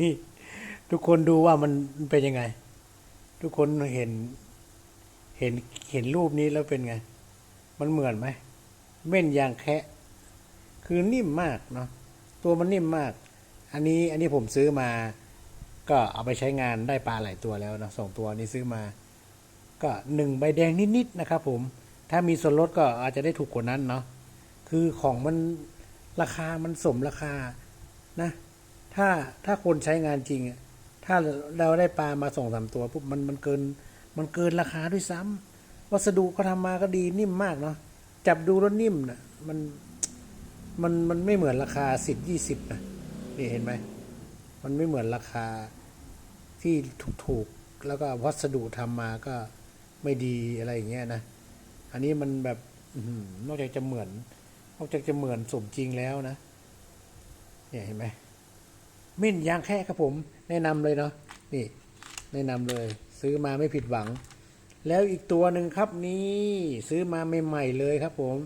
นี่ ทุกคนดูว่ามันเป็นยังไง ทุกคนเห็น เห็นเห็นรูปนี้แล้วเป็นไง มันเหมือนไหมเม่นยางแคะคือนิ่มมากเนาะตัวมันนิ่มมาก อันนี้อันนี้ผมซื้อมา ก็เอาไปใช้งานได้ปลาหลายตัวแล้วนะสองตัวนี้ซื้อมา ก็หนึ่งใบแดงนิดๆนะครับผม ถ้ามีส่วนลดก็อาจจะได้ถูกกว่านั้นเนาะคือของมันราคามันสมราคานะ ถ้าถ้าคนใช้งานจริงอะถ้าเราได้ปลามาส่งสามตัวปุ๊บมันมันเกิน มันเกินราคาด้วยซ้ำวัสดุเขาทำมาก็ดีนิ่มมากเนาะจับดูแล้วนิ่มนะมันมันมันไม่เหมือนราคาสิบยี่สิบนะนี่เห็นไหมมันไม่เหมือนราคาที่ถูกๆแล้วก็วัสดุทำมาก็ไม่ดีอะไรอย่างเงี้ยนะอันนี้มันแบบนอกจากจะเหมือนนอกจากจะเหมือนสมจริงแล้วนะเนี่ยเห็นไหม เม่นยางแค่ครับผมแนะนำเลยเนาะนี่แนะนำเลย ซื้อมาไม่ผิดหวัง แล้วอีกตัวหนึ่งครับนี่ซื้อมาใหม่ๆเลยครับผม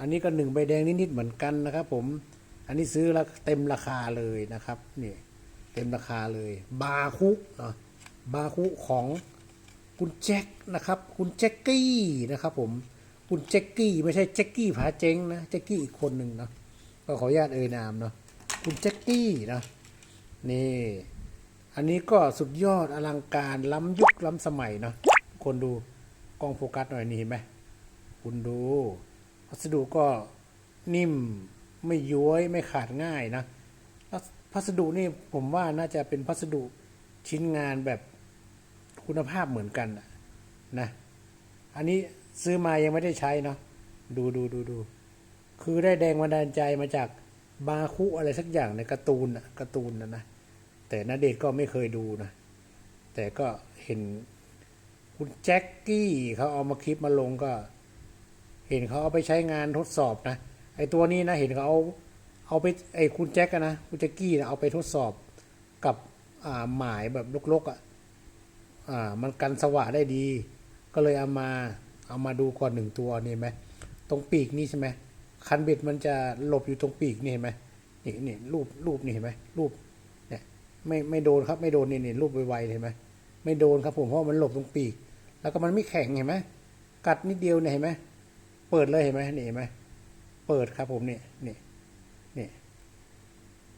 อันนี้ก็หนึ่งใบแดงนิดๆเหมือนกันนะครับผม อันนี้ซื้อแล้วเต็มราคาเลยนะครับนี่เต็มราคาเลย บาคุเนาะบาคุของคุณแจ็คนะครับ คุณแจ็คกี้นะครับผมคุณแจ็คกี้ไม่ใช่แจ็คกี้ผาเจ๊งนะแจ็คกี้อีกคนหนึ่งเนาะก็ขออนุญาตเอ่ยนามเนาะคุณแจ็คกี้นะ นี่ อันนี้ก็สุดยอดอลังการล้ำยุคล้ำสมัยเนาะคนดูกล้องโฟกัสหน่อยนี่เห็นไหมคุณดูวัสดุก็นิ่มไม่ย้วยไม่ขาดง่ายนะแล้วพัสดุนี่ผมว่าน่าจะเป็นพัสดุชิ้นงานแบบคุณภาพเหมือนกันนะ อันนี้ซื้อมายังไม่ได้ใช้เนาะดูดูดูดู คือได้แรงบันดาลใจมาจาก บาคุอะไรสักอย่างในการ์ตูนนะการ์ตูนนะนะแต่นาเดชก็ไม่เคยดูนะ แต่ก็เห็นคุณแจ็คกี้เขาเอามาคลิปมาลงก็ เห็นเขาเอาไปใช้งานทดสอบนะไอตัวนี้นะเห็นเขาเอาเอาไปไอคุณแจ็คนะคุณแจ็คกี้นะเอาไปทดสอบกับอ่าหมายแบบลกๆอะอ่ามันกันสว่านได้ดี ก็เลยเอามาเอามาดูก่อนหนึ่งตัวนี่ไหมตรงปีกนี่ใช่ไหม คันเบ็ดมันจะหลบอยู่ตรงปีกนี่เห็นไหมนี่นี่รูปรูปนี่เห็นไหมรูปเนี่ยไม่ไม่โดนครับไม่โดนนี่นี่รูปไวๆเห็นไหมไม่โดนครับผมเพราะมันหลบตรงปีก แล้วก็มันไม่แข็งเห็นไหมกัดนิดเดียวเนี่ยเห็นไหมเปิดเลยเห็นไหมนี่เห็นไหมเปิดครับผมเนี่ยนี่นี่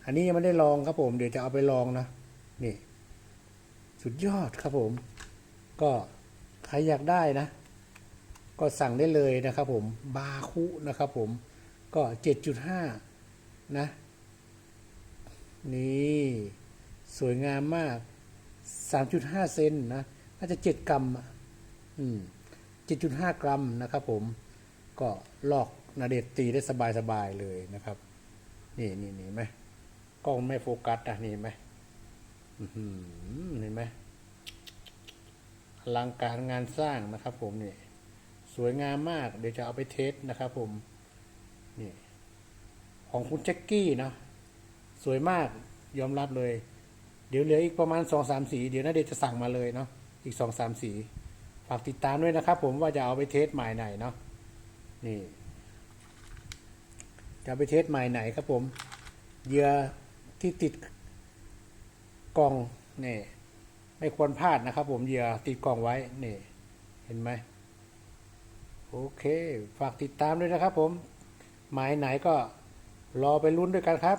อันนี้ยังไม่ได้ลองครับผม เดี๋ยวจะเอาไปลองนะนี่ สุดยอดครับผม ก็ใครอยากได้นะ ก็สั่งได้เลยนะครับผมบาคุนะครับผม ก็เจ็ดจุดห้านะ นี่ สวยงามมาก 3.5 เซนนะ น่าจะ 7 กรัมอืม7.5 กรัมนะครับผม ก็ลอกนาเดชน์ตีได้สบายๆเลยนะครับ นี่นี่นี่ไหมกล้องไม่โฟกัสนะนี่ไหมเห็นไหมอลังการงานสร้างนะครับผมนี่ สวยงามมาก เดี๋ยวจะเอาไปเทสนะครับผม นี่ของคุณแจ็คกี้เนาะสวยมากยอมรับเลย เดี๋ยวเหลืออีกประมาณสองสามสี เดี๋ยวนาเดชจะสั่งมาเลยเนาะอีกสองสามสี ฝากติดตามด้วยนะครับ ผมว่าจะเอาไปเทสใหม่ไหนเนาะนี่ จะไปเทสใหม่ไหนครับผมเหยื่อที่ติดกล่องนี่ไม่ควรพลาดนะครับ ผมเหยื่อติดกล่องไว้นี่ เห็นไหมโอเค ฝากติดตามด้วยนะครับผม หมายไหนก็รอไปลุ้นด้วยกันครับ